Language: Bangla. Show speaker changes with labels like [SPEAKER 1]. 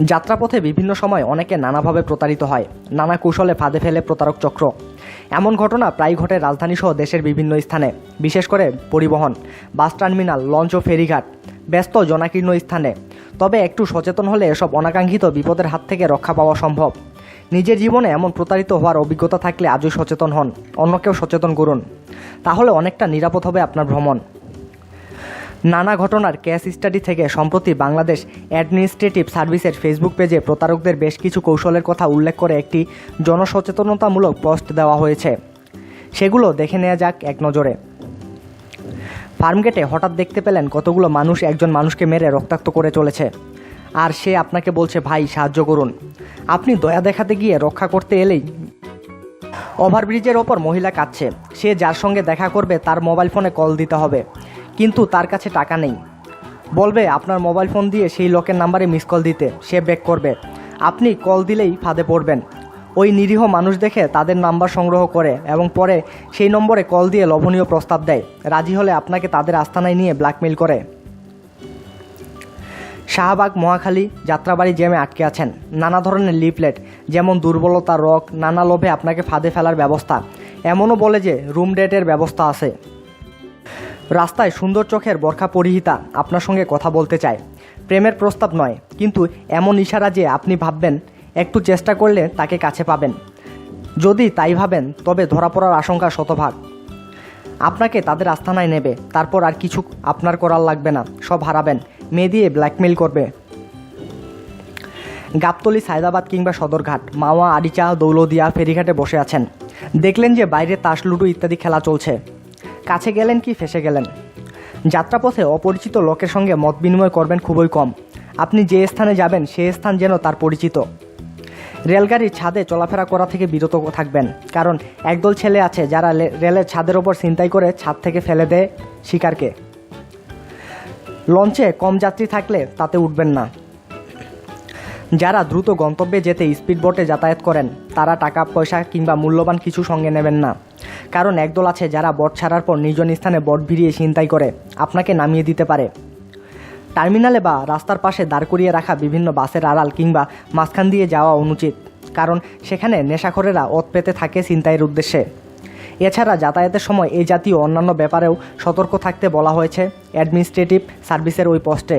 [SPEAKER 1] যাত্রাপথে বিভিন্ন সময় অনেকে নানাভাবে প্রতারিত হয়, নানা কৌশলে ফাঁদে ফেলে প্রতারক চক্র। এমন ঘটনা প্রায় ঘটে রাজধানী সহ দেশের বিভিন্ন স্থানে, বিশেষ করে পরিবহন, বাস টার্মিনাল, লঞ্চ ও ফেরিঘাট, ব্যস্ত জনাকীর্ণ স্থানে। তবে একটু সচেতন হলে এসব অনাকাঙ্ক্ষিত বিপদের হাত থেকে রক্ষা পাওয়া সম্ভব। নিজের জীবনে এমন প্রতারিত হওয়ার অভিজ্ঞতা থাকলে আজই সচেতন হন, অন্যকেও সচেতন করুন। তাহলে অনেকটা নিরাপদ হবে আপনার ভ্রমণ। নানা ঘটনার কেস স্টাডি থেকে সম্প্রতি বাংলাদেশ অ্যাডমিনিস্ট্রেটিভ সার্ভিসের ফেসবুক পেজে প্রতারকদের বেশ কিছু কৌশলের কথা উল্লেখ করে একটি জনসচেতনতামূলক পোস্ট দেওয়া হয়েছে। সেগুলো দেখে নেওয়া যাক এক নজরে। ফার্মগেটে হঠাৎ দেখতে পেলেন কতগুলো মানুষ একজন মানুষকে মেরে রক্তাক্ত করে চলেছে। আর সে আপনাকে বলছে, ভাই, সাহায্য করুন। আপনি দয়া দেখাতে গিয়ে রক্ষা করতে এলেই ওভারব্রিজের ওপর মহিলা কাঁদছে। সে যার সঙ্গে দেখা করবে, তার মোবাইল ফোনে কল দিতে হবে। কিন্তু তার কাছে টাকা নেই। বলবে, আপনার মোবাইল ফোন দিয়ে সেই লোকের নাম্বারে মিস কল দিতে, সে ব্যাক করবে। আপনি কল দিলেই ফাঁদে পড়বেন। ওই নিরীহ মানুষ দেখে তাদের নাম্বার সংগ্রহ করে এবং পরে সেই নম্বরে কল দিয়ে লোভনীয় প্রস্তাব দেয়। রাজি হলে আপনাকে তাদের আস্থানায় নিয়ে ব্ল্যাকমেইল করে। শাহবাগ, মহাখালী যাত্রাবাড়ি জ্যামে আটকে আছেন। নানা ধরনের লিফলেট, যেমন দুর্বলতা রক, নানা লোভে আপনাকে ফাঁদে ফেলার ব্যবস্থা। এমনও বলে যে, রুম ডেটের ব্যবস্থা আছে। রাস্তায় সুন্দর চোখের বরখা পরিহিতা আপনার সঙ্গে কথা বলতে চায় প্রেমের প্রস্তাব নয়, কিন্তু এমন ইশারা যে আপনি ভাববেন, একটু চেষ্টা করলে তাকে কাছে পাবেন। যদি তাই ভাবেন, তবে ধরা পড়ার আশঙ্কা শতভাগ। আপনাকে তাদের আস্থানায় নেবে, তারপর আর কিছু আপনার করার লাগবে না, সব হারাবেন, মেয়ে দিয়ে ব্ল্যাকমেইল করবে। গাবতলি, সায়দাবাদ কিংবা সদরঘাট, মাওয়া আডিচা দৌলদিয়া ফেরিঘাটে বসে আছেন। দেখলেন যে বাইরে তাস, লুডু ইত্যাদি খেলা চলছে। কাছে গেলেন কি ফেসে গেলেন? যাত্রাপথে অপরিচিত লোকের সঙ্গে মত বিনিময় করবেন খুবই কম। আপনি যে স্থানে যাবেন, সে স্থান যেন তার পরিচিত। রেলগাড়ির ছাদে চলাফেরা করা থেকে বিরত থাকবেন, কারণ একদল ছেলে আছে যারা রেলের ছাদের ওপর ছিনতাই করে ছাদ থেকে ফেলে দেয় শিকারকে। লঞ্চে কম যাত্রী থাকলে তাতে উঠবেন না। যারা দ্রুত গন্তব্যে যেতে স্পিড বোটে যাতায়াত করেন, তারা টাকা, পয়সা কিংবা মূল্যবান কিছু সঙ্গে নেবেন না। কারণ একদল আছে যারা বট ছাড়ার পর নিজ স্থানে বট ভিড়িয়ে ছিনতাই করে, আপনাকে নামিয়ে দিতে পারে। টার্মিনালে বা রাস্তার পাশে দাঁড় করিয়ে রাখা বিভিন্ন বাসের আড়াল কিংবা মাঝখান দিয়ে যাওয়া অনুচিত, কারণ সেখানে নেশাখোরেরা ওত পেতে থাকে ছিনতাইয়ের উদ্দেশ্যে। এছাড়া যাতায়াতের সময় এই জাতীয় অন্যান্য ব্যাপারেও সতর্ক থাকতে বলা হয়েছে, অ্যাডমিনিস্ট্রেটিভ সার্ভিসের ওই পোস্টে।